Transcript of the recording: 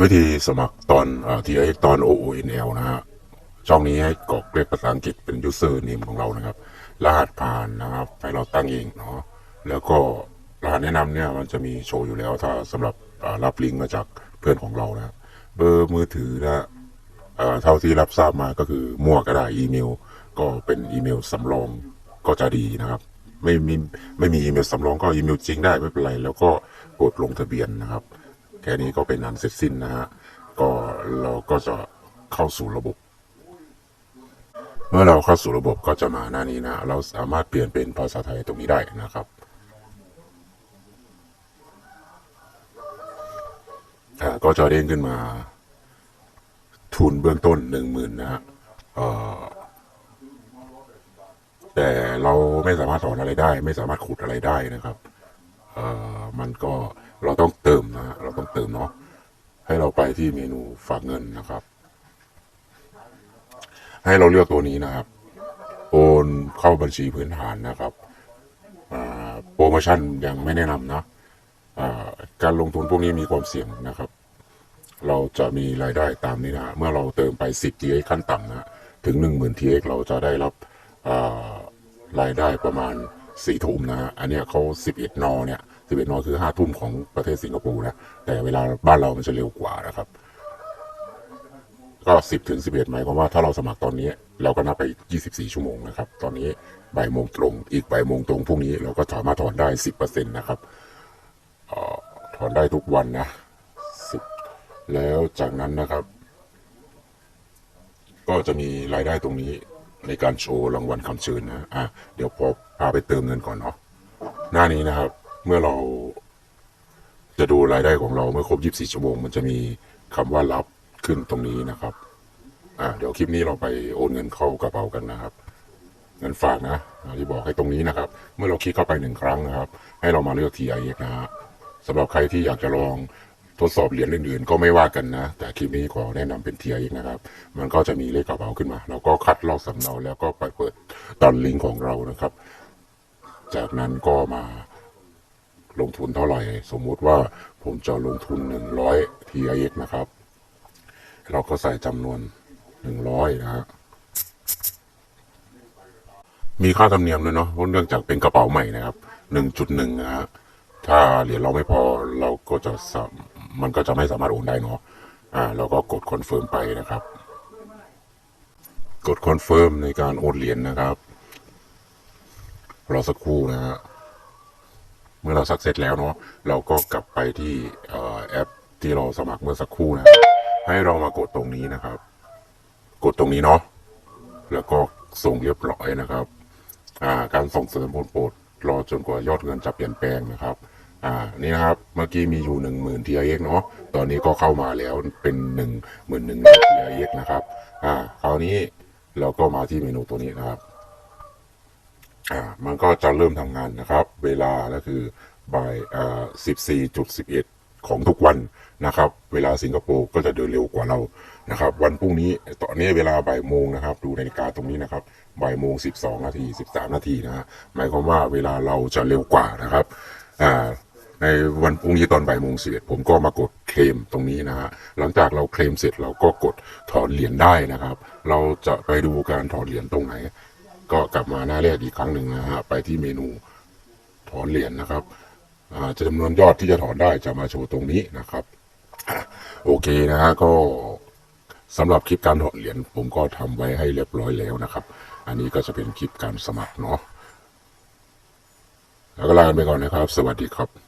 วิธีสมัครตอนเอ่อ TX ตอน OONL นะฮะช่องนี้ให้กรอกเลขภาษาอังกฤษเป็น user name ของเรานะครับ รหัสผ่านนะครับให้เราตั้งเองเนาะแล้วก็รหัสแนะนำเนี่ยมันจะมีโชว์อยู่แล้ว ถ้าสำหรับรับลิงก์มาจากเพื่อนของเรานะเบอร์มือถือนะเท่าที่รับทราบมาก็คือมั่วก็ได้อีเมล ก็เป็นอีเมลสำรองก็จะดีนะครับ ไม่มีไม่มีอีเมลสำรองก็อีเมลจริงได้ไม่เป็นไร แล้วก็กดลงทะเบียนนะครับ ค่นี้ก็เป็นอันเสร็จสิ้นนะฮะก็เราก็จะเข้าสู่ระบบ เมื่อเราเข้าสู่ระบบก็จะมาหน้านี้นะ เราสามารถเปลี่ยนเป็นภาษาไทยตรงนี้ได้นะครับก็จะเด้งขึ้นมา ทุนเบื้องต้นหนึ่งหมื่นนะฮะแต่เราไม่สามารถถอนอะไรได้ ไม่สามารถขุดอะไรได้นะครับ มันก็เราต้องเติมนะเราต้องเติมเนาะให้เราไปที่เมนูฝากเงินนะครับ ให้เราเลือกตัวนี้นะครับ โอนเข้าบัญชีพื้นฐานนะครับโปรโมชั่นยังไม่แนะนำนะการลงทุนพวกนี้มีความเสี่ยงนะครับ เราจะมีรายได้ตามนี้นะเมื่อเราเติมไป 10 TX ขั้นต่ำนะถึง 10,000 TX เราจะได้รับรายได้ประมาณ 4ทุ่มนะฮะอันเนี้ยเขา11นอเนี่ย11นอคือ5ทุ่มของประเทศสิงคโปร์นะ แต่เวลาบ้านเรามันจะเร็วกว่านะครับ ก็10ถึง11หมายความว่าถ้าเราสมัครตอนนี้ เราก็นับไป24ชั่วโมงนะครับ ตอนนี้บ่ายโมงตรง อีกบ่ายโมงตรงพรุ่งนี้เราก็สามารถถอนได้10%นต์นะครับออถอนได้ทุกวันนะ10แล้วจากนั้นนะครับ ก็จะมีรายได้ตรงนี้ ในการโชว์รางวัลคำเชิญนะอะเดี๋ยวพอพาไปเติมเงินก่อนเนาะหน้านี้นะครับ เมื่อเราจะดูรายได้ของเราเมื่อครบ 24 ชั่วโมง มันจะมีคำว่ารับขึ้นตรงนี้นะครับ อะเดี๋ยวคลิปนี้เราไปโอนเงินเข้ากระเป๋ากันนะครับ เงินฝากนะอะที่บอกให้ตรงนี้นะครับ เมื่อเราคลิกเข้าไปหนึ่งครั้งนะครับ ให้เรามาเลือก TIX นะฮะสำหรับใครที่อยากจะลอง ทดสอบเหรียญอื่นๆ ก็ไม่ว่ากันนะ แต่คลิปนี้ขอแนะนำเป็น TIX นะครับ มันก็จะมีเลขกระเป๋าขึ้นมา เราก็คัดลอกสำเนาแล้วก็ไปเปิดตอนลิงก์ของเรานะครับ จากนั้นก็มาลงทุนเท่าไหร่ สมมุติว่าผมจะลงทุน 100 TIX นะครับ เราก็ใส่จำนวน 100 นะฮะมีค่าธรรมเนียมด้วยเนาะเพราะเนื่องจากเป็นกระเป๋าใหม่นะครับ 1.1นะฮะถ้าเหรียญเราไม่พอเราก็จะสาม มันก็จะไม่สามารถโอนได้เนาะอ่าเราก็กดคอนเฟิร์มไปนะครับ กดคอนเฟิร์มในการโอนเหรียญนะครับรอสักครู่นะฮะเมื่อเราสักเสร็จแล้วเนาะเราก็กลับไปที่แอปที่เราสมัครเมื่อสักครู่นะให้เรามากดตรงนี้นะครับ กดตรงนี้เนาะแล้วก็ส่งเรียบร้อยนะครับ อ่า การส่งเสริมผลโปรดรอจนกว่ายอดเงินจะเปลี่ยนแปลงนะครับ อ่านี่นะครับเมื่อกี้มีอยู่หนึ่งหมื่น TIX เนาะตอนนี้ก็เข้ามาแล้วเป็นหนึ่งหมื่นหนึ่ง TIX นะครับอ่าคราวนี้เราก็มาที่เมนูตัวนี้นะครับอ่ามันก็จะเริ่มทำงานนะครับ เวลาก็คือบ่ายอ่าสิบสี่จุดสิบเอ็ดของทุกวันนะครับ เวลาสิงคโปร์ก็จะเดินเร็วกว่าเรานะครับ วันพรุ่งนี้ตอนนี้เวลาบ่ายโมงนะครับ ดูนาฬิกาตรงนี้นะครับบ่ายโมงสิบสองนาทีสิบสามนาทีนะฮะหมายความว่าเวลาเราจะเร็วกว่านะครับอ่า ในวันพรุ่งนี้ตอนบ่ายโมงสิบเอ็ดผมก็มากดเคลมตรงนี้นะฮะหลังจากเราเคลมเสร็จเราก็กดถอนเหรียญได้นะครับ เราจะไปดูการถอนเหรียญตรงไหน ก็กลับมาหน้าแรกอีกครั้งหนึ่งนะฮะไปที่เมนูถอนเหรียญนะครับจะจำนวนยอดที่จะถอนได้จะมาโชว์ตรงนี้นะครับโอเคนะฮะก็สำหรับคลิปการถอนเหรียญผมก็ทำไว้ให้เรียบร้อยแล้วนะครับ อันนี้ก็จะเป็นคลิปการสมัครเนาะแล้วก็ลาไปก่อนนะครับ สวัสดีครับ